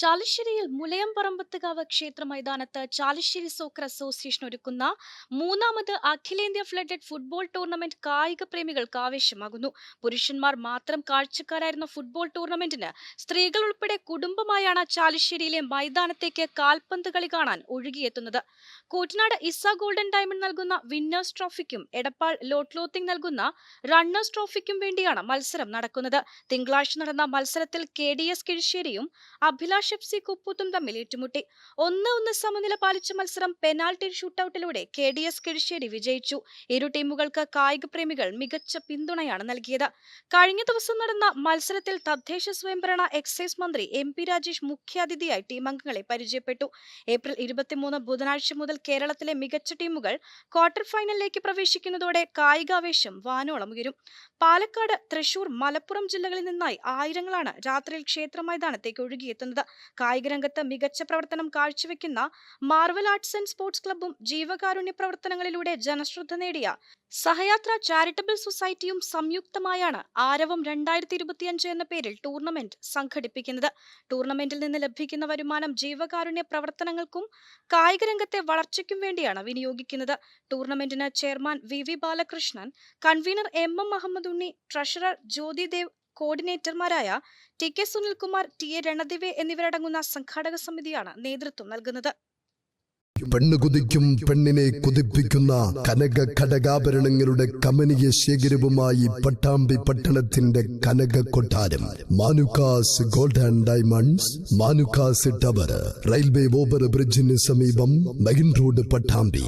ചാലിശ്ശേരിയിൽ മുലയംപറമ്പത്തുകാവ് ക്ഷേത്ര മൈതാനത്ത് Chalissery soccer association ഒരുക്കുന്ന മൂന്നാമത് അഖിലേന്ത്യാ ഫ്ലഡഡ് ഫുട്ബോൾ ടൂർണമെന്റ് കായിക പ്രേമികൾക്ക് ആവേശമാകുന്നു. പുരുഷന്മാർ മാത്രം കാഴ്ചക്കാരായിരുന്ന ഫുട്ബോൾ ടൂർണമെന്റിന് സ്ത്രീകൾ ഉൾപ്പെടെ കുടുംബമായാണ് ചാലിശ്ശേരിയിലെ മൈതാനത്തേക്ക് കാൽപന്ത് കളി കാണാൻ ഒഴുകിയെത്തുന്നത്. കൂറ്റനാട് ഇസ ഗോൾഡൻ ഡയമണ്ട് നൽകുന്ന വിന്നേഴ്സ് ട്രോഫിക്കും എടപ്പാൾ ലോട്ട്ലോത്തിങ് നൽകുന്ന റണ്ണേഴ്സ് ട്രോഫിക്കും വേണ്ടിയാണ് മത്സരം നടക്കുന്നത്. തിങ്കളാഴ്ച നടന്ന മത്സരത്തിൽ കെ ഡി എസ് കിഴിശ്ശേരിയും അഭിലാഷ് എഫ് സി കുപ്പൂത്തും തമ്മിൽ ഏറ്റുമുട്ടി. ഒന്ന് ഒന്ന് സമനില പാലിച്ച മത്സരം പെനാൾട്ടി ഷൂട്ടൌട്ടിലൂടെ കെ ഡി എസ് കിഴിശ്ശേരി വിജയിച്ചു. ഇരു ടീമുകൾക്ക് കായിക പ്രേമികൾ മികച്ച പിന്തുണയാണ് നൽകിയത്. കഴിഞ്ഞ ദിവസം നടന്ന മത്സരത്തിൽ തദ്ദേശ സ്വയംഭരണ എക്സൈസ് മന്ത്രി എം പി രാജേഷ് മുഖ്യാതിഥിയായി ടീം അംഗങ്ങളെ പരിചയപ്പെട്ടു. ഏപ്രിൽ ഇരുപത്തിമൂന്ന് ബുധനാഴ്ച മുതൽ കേരളത്തിലെ മികച്ച ടീമുകൾ ക്വാർട്ടർ ഫൈനലിലേക്ക് പ്രവേശിക്കുന്നതോടെ കായികാവേശം വാനോളം ഉയരും. പാലക്കാട് തൃശൂർ മലപ്പുറം ജില്ലകളിൽ നിന്നായി ആയിരങ്ങളാണ് രാത്രിയിൽ ക്ഷേത്ര മൈതാനത്തേക്ക് ഒഴുകിയെത്തുന്നത്. കായിക രംഗത്ത് മികച്ച പ്രവർത്തനം കാഴ്ചവെക്കുന്ന മാർവൽ ആർട്സ് ആൻഡ് സ്പോർട്സ് ക്ലബ്ബും ജീവകാരുണ്യ പ്രവർത്തനങ്ങളിലൂടെ ജനശ്രദ്ധ നേടിയ സഹയാത്ര ചാരിറ്റബിൾ സൊസൈറ്റിയും സംയുക്തമായാണ് ആരവം രണ്ടായിരത്തി ഇരുപത്തിയഞ്ച് എന്ന പേരിൽ ടൂർണമെന്റ് സംഘടിപ്പിക്കുന്നത്. ടൂർണമെന്റിൽ നിന്ന് ലഭിക്കുന്ന വരുമാനം ജീവകാരുണ്യ പ്രവർത്തനങ്ങൾക്കും കായിക രംഗത്തെ വളർച്ചയ്ക്കും വേണ്ടിയാണ് വിനിയോഗിക്കുന്നത്. ടൂർണമെന്റിന് chairman V V Balakrishnan convener M M Muhammad Unni treasurer Jyothi Dev കോർഡിനേറ്റർമാരായ T K Sunilkumar T A Ranadive എന്നിവരടങ്ങുന്ന സംഘാടക സമിതിയാണ് നേതൃത്വം നൽകുന്നത്. പെണ്ണ് കുതിക്കും പെണ്ണിനെ കുതിപ്പിക്കുന്ന കനക ഘടകാഭരണങ്ങളുടെ കമനീയ ശേഖരവുമായി പട്ടാമ്പി പട്ടണത്തിന്റെ കനക കൊട്ടാരം. Manukkas gold and diamonds Manukkas tower railway over ബ്രിഡ്ജിന് സമീപം മെയിൻ റോഡ് പട്ടാമ്പി.